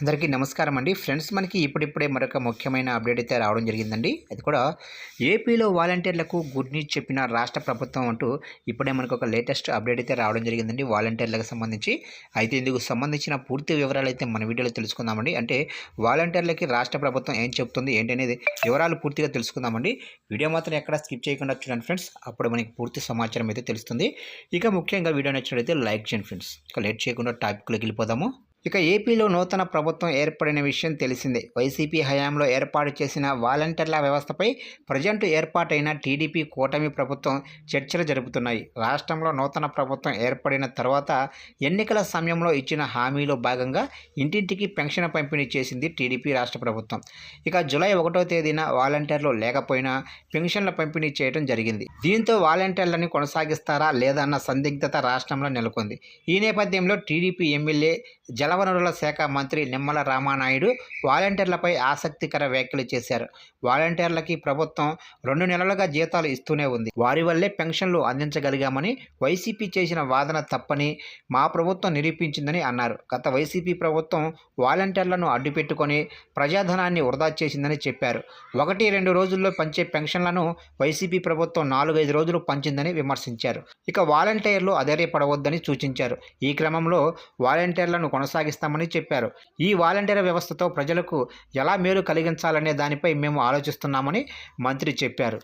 అందరికీ నమస్కారం అండి. ఫ్రెండ్స్ మనకి ఇప్పుడిప్పుడే మరొక ముఖ్యమైన అప్డేట్ అయితే రావడం జరిగిందండి. అది కూడా ఏపీలో వాలంటీర్లకు గుడ్ న్యూస్ చెప్పిన రాష్ట్ర ప్రభుత్వం అంటూ ఇప్పుడే మనకు ఒక లేటెస్ట్ అప్డేట్ అయితే రావడం జరిగిందండి వాలంటీర్లకు సంబంధించి. అయితే ఇందుకు సంబంధించిన పూర్తి వివరాలు అయితే మన వీడియోలో తెలుసుకుందామండి. అంటే వాలంటీర్లకి రాష్ట్ర ప్రభుత్వం ఏం చెప్తుంది ఏంటనేది వివరాలు పూర్తిగా తెలుసుకుందామండి. వీడియో మాత్రం ఎక్కడ స్కిప్ చేయకుండా చూడండి ఫ్రెండ్స్. అప్పుడు మనకి పూర్తి సమాచారం అయితే తెలుస్తుంది. ఇక ముఖ్యంగా వీడియో నచ్చినట్లయితే లైక్ చేయండి ఫ్రెండ్స్. ఇక లేట్ చేయకుండా టాపిక్లోకి వెళ్ళిపోదాము. ఇక ఏపీలో నూతన ప్రభుత్వం ఏర్పడిన విషయం తెలిసిందే. వైసీపీ హయాంలో ఏర్పాటు చేసిన వాలంటీర్ల వ్యవస్థపై ప్రజెంట్ ఏర్పాటైన టీడీపీ కూటమి ప్రభుత్వం చర్చలు జరుపుతున్నాయి. రాష్ట్రంలో నూతన ప్రభుత్వం ఏర్పడిన తర్వాత ఎన్నికల సమయంలో ఇచ్చిన హామీలో భాగంగా ఇంటింటికి పెన్షన్ పంపిణీ చేసింది టీడీపీ రాష్ట్ర ప్రభుత్వం. ఇక జూలై ఒకటో తేదీన వాలంటీర్లు లేకపోయినా పెన్షన్ల పంపిణీ చేయడం జరిగింది. దీంతో వాలంటీర్లను కొనసాగిస్తారా లేదా అన్న సందిగ్ధత రాష్ట్రంలో నెలకొంది. ఈ నేపథ్యంలో టీడీపీ ఎమ్మెల్యే జలవనరుల శాఖ మంత్రి నిమ్మల రామానాయుడు వాలంటీర్లపై ఆసక్తికర వ్యాఖ్యలు చేశారు. వాలంటీర్లకి ప్రభుత్వం రెండు నెలలుగా జీతాలు ఇస్తూనే ఉంది. వారి వల్లే పెన్షన్లు అందించగలిగామని వైసీపీ చేసిన వాదన తప్పని మా ప్రభుత్వం నిరూపించిందని అన్నారు. గత వైసీపీ ప్రభుత్వం వాలంటీర్లను అడ్డుపెట్టుకొని ప్రజాధనాన్ని వృధా చేసిందని చెప్పారు. ఒకటి రెండు రోజుల్లో పంచే పెన్షన్లను వైసీపీ ప్రభుత్వం నాలుగైదు రోజులు పంచిందని విమర్శించారు. ఇక వాలంటీర్లు అధైర్యపడవద్దని సూచించారు. ఈ క్రమంలో వాలంటీర్లను కొనసాగిస్తామని చెప్పారు. ఈ వాలంటీర్ వ్యవస్థతో ప్రజలకు ఎలా మేలు కలిగించాలనే దానిపై మేము ఆలోచిస్తున్నామని మంత్రి చెప్పారు.